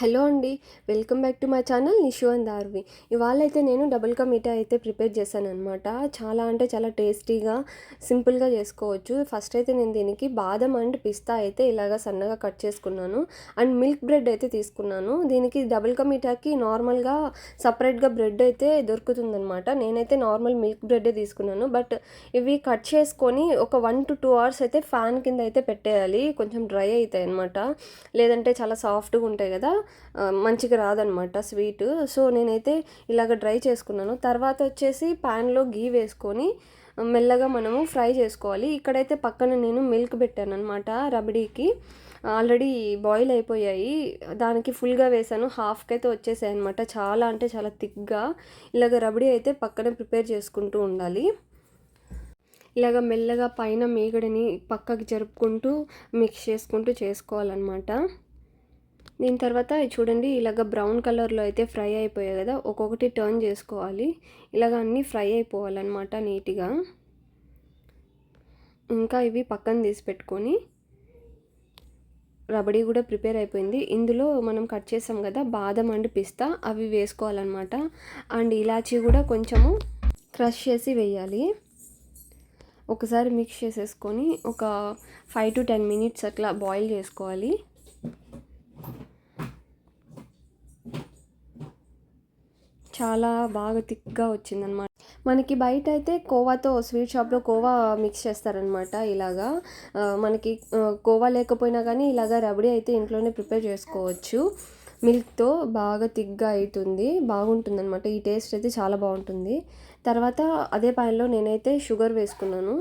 Hello అండి welcome back to my channel Nishu and Darvi ఇవాళ అయితే నేను డబుల్ కా మీఠా అయితే ప్రిపేర్ చేశాను అనమాట చాలా అంటే చాలా టేస్టీగా సింపుల్గా చేసుకోవచ్చు. ఫస్ట్ అయితే నేను దీనికి బాదం అండ్ పిస్తా అయితే ఇలాగ సన్నగా కట్ చేసుకున్నాను. అండ్ మిల్క్ బ్రెడ్ అయితే తీసుకున్నాను. దీనికి డబుల్ కా మీఠాకి నార్మల్గా సపరేట్గా బ్రెడ్ అయితే దొరుకుతుందనమాట నేనైతే నార్మల్ మిల్క్ బ్రెడ్డే తీసుకున్నాను. బట్ ఇవి కట్ చేసుకొని ఒక వన్ టు టూ అవర్స్ అయితే ఫ్యాన్ కింద అయితే పెట్టేయాలి. కొంచెం డ్రై అవుతాయి అనమాట లేదంటే చాలా సాఫ్ట్గా ఉంటాయి కదా. మంచిగా రాదనమాట స్వీట్. సో నేనైతే ఇలాగ డ్రై చేసుకున్నాను. తర్వాత వచ్చేసి ప్యాన్లో గీ వేసుకొని మెల్లగా మనము ఫ్రై చేసుకోవాలి. ఇక్కడైతే పక్కన నేను మిల్క్ పెట్టాను అనమాట రబడీకి. ఆల్రెడీ బాయిల్ అయిపోయాయి. దానికి ఫుల్గా వేసాను. హాఫ్కి అయితే వచ్చేసాయి అనమాట చాలా అంటే చాలా థిక్గా ఇలాగ రబడీ అయితే పక్కన ప్రిపేర్ చేసుకుంటూ ఉండాలి. ఇలాగ మెల్లగా పైన మీగడని పక్కకి జరుపుకుంటూ మిక్స్ చేసుకుంటూ చేసుకోవాలన్నమాట దీని తర్వాత చూడండి ఇలాగ బ్రౌన్ కలర్లో అయితే ఫ్రై అయిపోయాయి కదా ఒక్కొక్కటి టర్న్ చేసుకోవాలి. ఇలాగ అన్నీ ఫ్రై అయిపోవాలన్నమాట నీట్గా. ఇంకా ఇవి పక్కన తీసి పెట్టుకొని రబడీ కూడా ప్రిపేర్ అయిపోయింది. ఇందులో మనం కట్ చేసాం కదా బాదం అండ్ పిస్తా అవి వేసుకోవాలన్నమాట. అండ్ ఇలాచీ కూడా కొంచెము క్రష్ చేసి వేయాలి. ఒకసారి మిక్స్ చేసేసుకొని ఒక ఫైవ్ టు టెన్ మినిట్స్ అట్లా బాయిల్ చేసుకోవాలి. చాలా బాగా థిక్గా వచ్చిందనమాట. మనకి బయట అయితే కోవాతో స్వీట్ షాప్లో కోవా మిక్స్ చేస్తారనమాట ఇలాగా. మనకి కోవా లేకపోయినా కానీ ఇలాగా రబడీ అయితే ఇంట్లోనే ప్రిపేర్ చేసుకోవచ్చు. మిల్క్తో బాగా థిక్గా అవుతుంది బాగుంటుంది అనమాట ఈ టేస్ట్ అయితే చాలా బాగుంటుంది. తర్వాత అదే పాన్లో నేనైతే షుగర్ వేసుకున్నాను.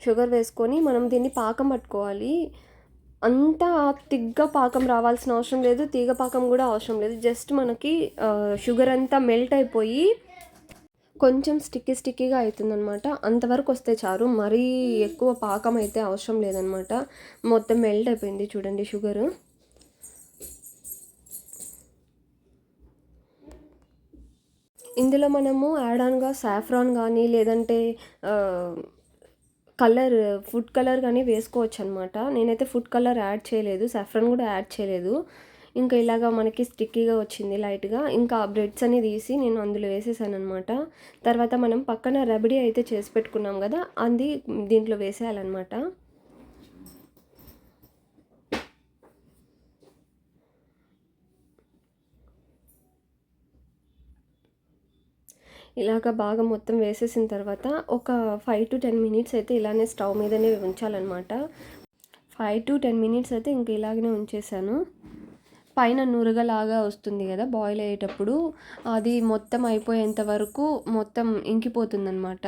షుగర్ వేసుకొని మనం దీన్ని పాకం పట్టుకోవాలి. అంత తిగ్గ పాకం రావాల్సిన అవసరం లేదు తీగ పాకం కూడా అవసరం లేదు. జస్ట్ మనకి షుగర్ అంతా మెల్ట్ అయిపోయి కొంచెం స్టిక్కీ స్టిక్కీగా అవుతుందనమాట అంతవరకు వస్తే చారు మరీ ఎక్కువ పాకం అయితే అవసరం లేదనమాట మొత్తం మెల్ట్ అయిపోయింది చూడండి షుగర్. ఇందులో మనము యాడ్ ఆన్గా సాఫ్రాన్ కానీ లేదంటే కలర్ ఫుడ్ కలర్ కానీ వేసుకోవచ్చు అనమాట నేనైతే ఫుడ్ కలర్ యాడ్ చేయలేదు సఫ్రన్ కూడా యాడ్ చేయలేదు. ఇంకా ఇలాగా మనకి స్టిక్కీగా వచ్చింది లైట్గా. ఇంకా బ్రెడ్స్ అని తీసి నేను అందులో వేసేసాను అనమాట తర్వాత మనం పక్కన రబడీ అయితే చేసి పెట్టుకున్నాం కదా అది దీంట్లో వేసేయాలన్నమాట. ఇలాగ బాగా మొత్తం వేసేసిన తర్వాత ఒక ఫైవ్ టు టెన్ మినిట్స్ అయితే ఇలానే స్టవ్ మీదనే ఉంచాలన్నమాట. ఫైవ్ టు టెన్ మినిట్స్ అయితే ఇంక ఇలాగనే ఉంచేసాను. పైన నురగలాగా వస్తుంది కదా బాయిల్ అయ్యేటప్పుడు. అది మొత్తం అయిపోయేంత వరకు మొత్తం ఇంకిపోతుందన్నమాట.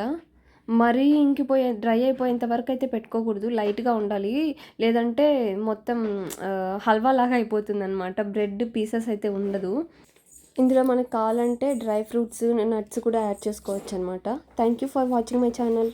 మరీ ఇంకిపోయే డ్రై అయిపోయేంత వరకు అయితే పెట్టుకోకూడదు. లైట్గా ఉండాలి. లేదంటే మొత్తం హల్వా లాగా అయిపోతుంది అనమాట బ్రెడ్ పీసెస్ అయితే ఉండదు. ఇందులో మనకు కావాలంటే డ్రై ఫ్రూట్స్ నట్స్ కూడా యాడ్ చేసుకోవచ్చు అనమాట thank you for watching my channel